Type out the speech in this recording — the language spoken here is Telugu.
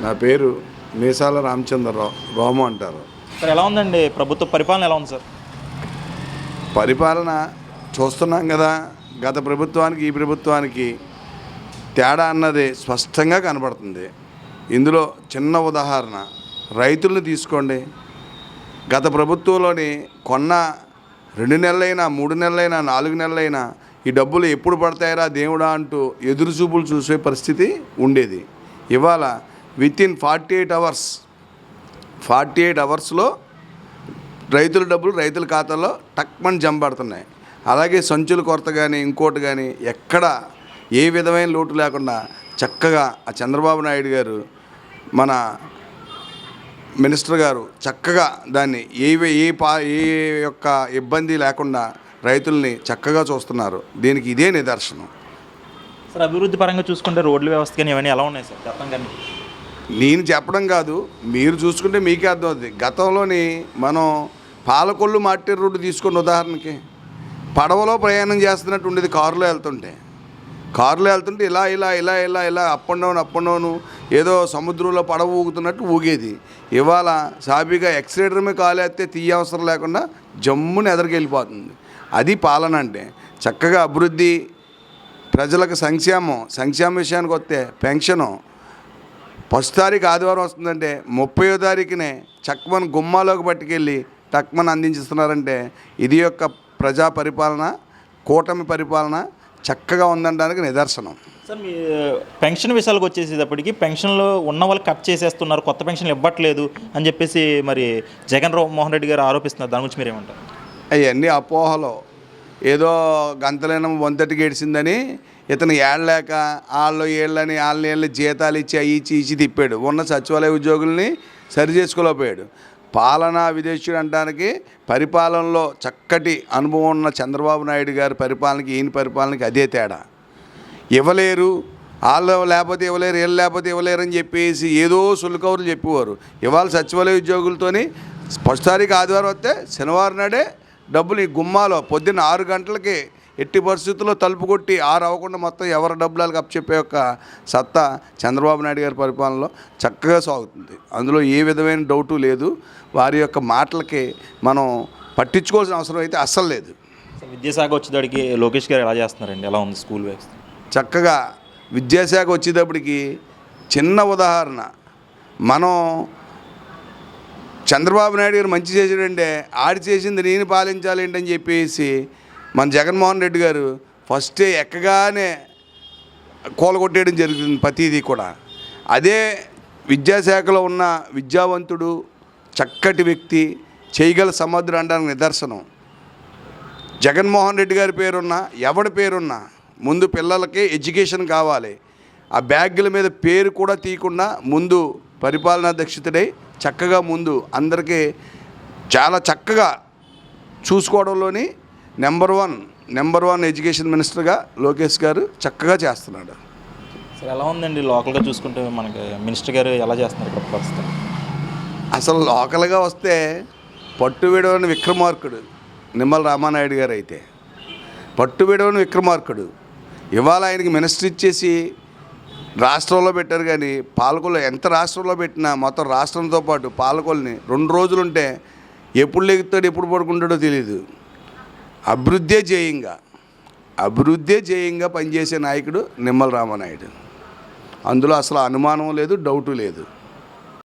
నా పేరు మీసాల రామచంద్రరావు రోమ అంటారు. సార్ ఎలా ఉందండి? ప్రభుత్వ పరిపాలన ఎలా ఉంది సార్? పరిపాలన చూస్తున్నాం కదా గత ప్రభుత్వానికి ఈ ప్రభుత్వానికి తేడా అన్నది స్పష్టంగా కనబడుతుంది. ఇందులో చిన్న ఉదాహరణ రైతులను తీసుకోండి. గత ప్రభుత్వంలోని కొన్న రెండు నెలలైనా మూడు నెలలైనా నాలుగు నెలలైనా ఈ డబ్బులు ఎప్పుడు పడతాయరా దేవుడా అంటూ ఎదురు చూపులు చూసే పరిస్థితి ఉండేది. ఇవాళ within forty eight hours. Forty eight అవర్స్లో రైతుల డబ్బులు రైతుల ఖాతాలో టక్మని జంపడుతున్నాయి అలాగే సంచుల కొరత కానీ ఇంకోటి కానీ ఎక్కడ ఏ విధమైన లోటు లేకుండా చక్కగా ఆ చంద్రబాబు నాయుడు గారు మన మినిస్టర్ గారు చక్కగా దాన్ని ఏ ఏ పా ఏ యొక్క ఇబ్బంది లేకుండా రైతుల్ని చక్కగా చూస్తున్నారు. దీనికి ఇదే నిదర్శనం. సార్ అభివృద్ధి పరంగా చూసుకుంటే రోడ్ల వ్యవస్థ కానీ ఇవన్నీ ఎలా ఉన్నాయి సార్? చెప్పండి. కానీ నేను చెప్పడం కాదు మీరు చూసుకుంటే మీకే అర్థమవుతుంది గతంలోని మనం పాలకొల్లు మాటేరు రోడ్డు తీసుకున్న ఉదాహరణకి పడవలో ప్రయాణం చేస్తున్నట్టు ఉండేది కారులో వెళ్తుంటే. కారులో వెళ్తుంటే ఇలా ఇలా ఇలా ఇలా ఇలా up and down up and down ఏదో సముద్రంలో పడవ ఊగుతున్నట్టు ఊగేది. ఇవాళ సాబీగా ఎక్సిలేటర్ మీద కాలు వేస్తే తీయ అవసరం లేకుండా జమ్ముని ఎదరికెళ్ళిపోతుంది. అది పాలన అంటే చక్కగా అభివృద్ధి ప్రజలకు సంక్షేమం సంక్షేమ విషయానికి వస్తే పెన్షను ఫస్ట్ తారీఖు ఆదివారం వస్తుందంటే ముప్పయో తారీఖునే చక్కమని గుమ్మాలోకి పట్టుకెళ్ళి టక్మని అందించిస్తున్నారంటే ఇది యొక్క ప్రజా పరిపాలన కూటమి పరిపాలన చక్కగా ఉందనడానికి నిదర్శనం. సార్ మీ పెన్షన్ విషయాలకు వచ్చేసేటప్పటికి పెన్షన్లు ఉన్న వాళ్ళు కట్ చేసేస్తున్నారు కొత్త పెన్షన్లు ఇవ్వట్లేదు అని చెప్పేసి మరి జగన్ మోహన్ రెడ్డి గారు ఆరోపిస్తున్నారు. దాని గురించి మీరు ఏమంటారు అవన్నీ అపోహలు. ఏదో గంతలేనం వంతటి గడిచిందని ఇతను ఏడలేక వాళ్ళు ఏళ్ళని వాళ్ళని ఏళ్ళని జీతాలు ఇచ్చి అవి ఇచ్చి ఇచ్చి తిప్పాడు. ఉన్న సచివాలయ ఉద్యోగుల్ని సరి చేసుకోలేకపోయాడు. పాలనా విదేశీయుడు అనడానికి పరిపాలనలో చక్కటి అనుభవం ఉన్న చంద్రబాబు నాయుడు గారి పరిపాలనకి ఈయన పరిపాలనకి అదే తేడా. ఇవ్వలేరు. వాళ్ళు లేకపోతే ఇవ్వలేరు వీళ్ళు లేకపోతే ఇవ్వలేరు అని చెప్పేసి ఏదో సులుకౌరులు చెప్పేవారు. ఇవాళ సచివాలయ ఉద్యోగులతోని ఫస్ట్ తారీఖు ఆదివారం వస్తే శనివారం నాడే డబ్బులు ఈ గుమ్మాలో పొద్దున్న ఆరు గంటలకి ఎట్టి పరిస్థితుల్లో తలుపు కొట్టి ఆరు అవ్వకుండా మొత్తం ఎవరి డబ్బులు వాళ్ళకి అప్పచెప్పే యొక్క సత్తా చంద్రబాబు నాయుడు గారి పరిపాలనలో చక్కగా సాగుతుంది. అందులో ఏ విధమైన డౌటు లేదు. వారి యొక్క మాటలకి మనం పట్టించుకోవాల్సిన అవసరం అయితే అస్సలు లేదు. విద్యాశాఖ వచ్చేటప్పటికి లోకేష్ గారు ఎలా చేస్తున్నారండి? ఎలా ఉంది స్కూల్ వ్యవస్థ? చక్కగా విద్యాశాఖ వచ్చేటప్పటికి చిన్న ఉదాహరణ. మనం చంద్రబాబు నాయుడు గారు మంచి చేసాడంటే ఆడి చేసింది నేను పాలించాలి ఏంటని చెప్పేసి మన జగన్మోహన్ రెడ్డి గారు ఫస్ట్ ఎక్కగానే కూలగొట్టేయడం జరుగుతుంది ప్రతిదీ కూడా. అదే విద్యాశాఖలో ఉన్న విద్యావంతుడు చక్కటి వ్యక్తి చేయగల సమర్థుడు అనడానికి నిదర్శనం. జగన్మోహన్ రెడ్డి గారి పేరున్నా ఎవడి పేరున్నా ముందు పిల్లలకి ఎడ్యుకేషన్ కావాలి. ఆ బ్యాగుల మీద పేరు కూడా తీయకుండా ముందు పరిపాలనా దక్షితుడై చక్కగా ముందు అందరికీ చాలా చక్కగా చూసుకోవడంలోని number one number one education మినిస్టర్గా లోకేష్ గారు చక్కగా చేస్తున్నాడు. సార్ ఎలా ఉందండి లోకల్గా చూసుకుంటే మనకి మినిస్టర్ గారు ఎలా చేస్తున్నారు పరిస్థితి? అసలు లోకల్గా వస్తే పట్టు విడవని విక్రమార్కుడు నిమ్మల రామానాయుడు గారు అయితే. పట్టు విడవని విక్రమార్కుడు ఇవాళ ఆయనకి మినిస్టర్ ఇచ్చేసి రాష్ట్రంలో పెట్టారు కానీ పాలకొల్లు ఎంత రాష్ట్రంలో పెట్టినా మొత్తం రాష్ట్రంతో పాటు పాలకొల్ని రెండు రోజులుంటే ఎప్పుడు లెగుతాడు ఎప్పుడు పడుకుంటాడో తెలియదు అభివృద్ధే జేయంగా అభివృద్ధే జేయంగా పనిచేసే నాయకుడు నిమ్మల రామనాయుడు. అందులో అసలు అనుమానం లేదు డౌటు లేదు.